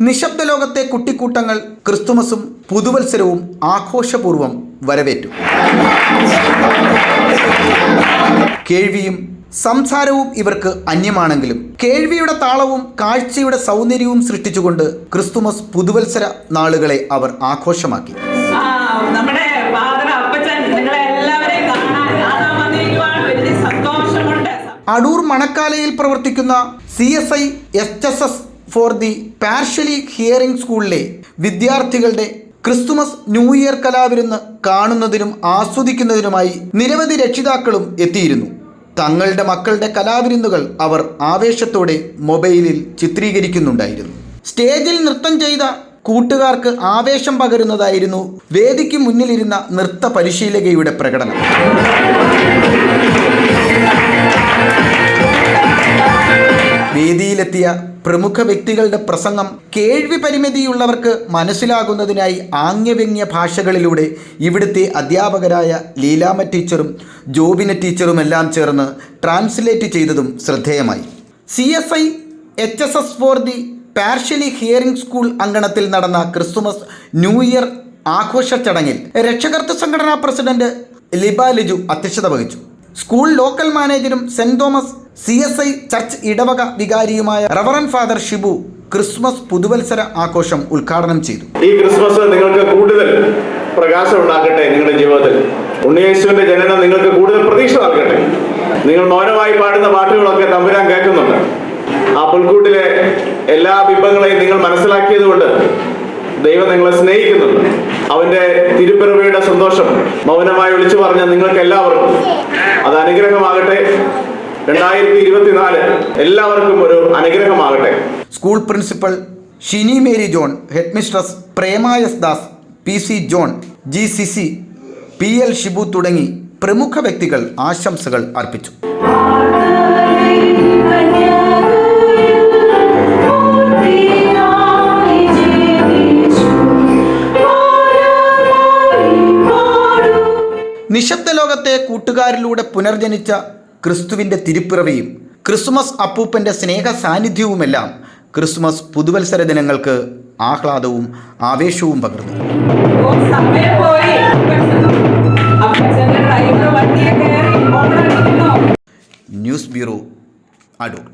നിശബ്ദ ലോകത്തെ കുട്ടിക്കൂട്ടങ്ങൾ ക്രിസ്തുമസും പുതുവത്സരവും ആഘോഷപൂർവം വരവേറ്റു. കേൾവിയും സംസാരവും ഇവർക്ക് അന്യമാണെങ്കിലും കേൾവിയുടെ താളവും കാഴ്ചയുടെ സൗന്ദര്യവും സൃഷ്ടിച്ചുകൊണ്ട് ക്രിസ്തുമസ് പുതുവത്സര നാളുകളെ അവർ ആഘോഷമാക്കി. അടൂർ മണക്കാലയിൽ പ്രവർത്തിക്കുന്ന C S I H S S for the partially hearing സ്കൂളിലെ വിദ്യാർത്ഥികളുടെ ക്രിസ്തുമസ് ന്യൂ ഇയർ കലാവിരുന്ന് കാണുന്നതിനും ആസ്വദിക്കുന്നതിനുമായി നിരവധി രക്ഷിതാക്കളും എത്തിയിരുന്നു. തങ്ങളുടെ മക്കളുടെ കലാവിരുന്നുകൾ അവർ ആവേശത്തോടെ മൊബൈലിൽ ചിത്രീകരിക്കുന്നുണ്ടായിരുന്നു. സ്റ്റേജിൽ നൃത്തം ചെയ്ത കൂട്ടുകാർക്ക് ആവേശം പകരുന്നതായിരുന്നു വേദിക്ക് മുന്നിലിരുന്ന നൃത്ത പരിശീലകയുടെ പ്രകടനം. വേദിയിലെത്തിയ പ്രമുഖ വ്യക്തികളുടെ പ്രസംഗം കേൾവി പരിമിതിയുള്ളവർക്ക് മനസ്സിലാകുന്നതിനായി ആംഗ്യവ്യംഗ്യ ഭാഷകളിലൂടെ ഇവിടുത്തെ അധ്യാപകരായ ലീലാമ ടീച്ചറും ജോബിന ടീച്ചറുമെല്ലാം ചേർന്ന് ട്രാൻസ്ലേറ്റ് ചെയ്തതും ശ്രദ്ധേയമായി. C S I H S S for the partially hearing school അങ്കണത്തിൽ നടന്ന ക്രിസ്തുമസ് ന്യൂ ഇയർ ആഘോഷ ചടങ്ങിൽ രക്ഷകർത്തൃ സംഘടനാ പ്രസിഡന്റ് ലിബാലിജു അധ്യക്ഷത വഹിച്ചു. School local മാനേജരും saint Thomas C S I church ഇടവക വികാരിയുമായ റവറൻ ഫാദർ ഷിബു ക്രിസ്മസ് പുതുവത്സര ആഘോഷം ഉദ്ഘാടനം ചെയ്തു. ഈ ക്രിസ്മസ് നിങ്ങൾക്ക് കൂടുതൽ പ്രകാശം ഉണ്ടാക്കട്ടെ നിങ്ങളുടെ ജീവിതത്തിൽ. ഉണ്ണിയേശുവിന്റെ ജനനം നിങ്ങൾക്ക് കൂടുതൽ പ്രതീക്ഷ നൽകട്ടെ. നിങ്ങൾ മൗനമായി പാടുന്ന പാട്ടുകളൊക്കെ തമ്പുരാൻ കേൾക്കുന്നുണ്ട്. ആ പുൽക്കൂട്ടിലെ എല്ലാ ബിംബങ്ങളെയും നിങ്ങൾ മനസ്സിലാക്കിയതുകൊണ്ട് ദൈവം നിങ്ങളെ സ്നേഹിക്കുന്നുണ്ട്. അവന്റെ തിരുപ്പിറവിയുടെ സന്തോഷം മൗനമായി വിളിച്ചു പറഞ്ഞ നിങ്ങൾക്ക് എല്ലാവർക്കും അത് അനുഗ്രഹമാകട്ടെ. രണ്ടായിരത്തി ഇരുപത്തിനാല് എല്ലാവർക്കും ഒരു അനുഗ്രഹമാകട്ടെ. School principal Shini Mary John headmistress Prema S Das P C John G C C P L Shibu തുടങ്ങി പ്രമുഖ വ്യക്തികൾ ആശംസകൾ അർപ്പിച്ചു. നിശബ്ദ ലോകത്തെ കൂട്ടുകാരിലൂടെ പുനർജനിച്ച ക്രിസ്തുവിന്റെ തിരുപ്പിറവിയും ക്രിസ്മസ് അപ്പൂപ്പന്റെ സ്നേഹ സാന്നിധ്യവുമെല്ലാം ക്രിസ്മസ് പുതുവത്സര ദിനങ്ങൾക്ക് ആഹ്ലാദവും ആവേശവും പകർന്നു. News bureau Adoor.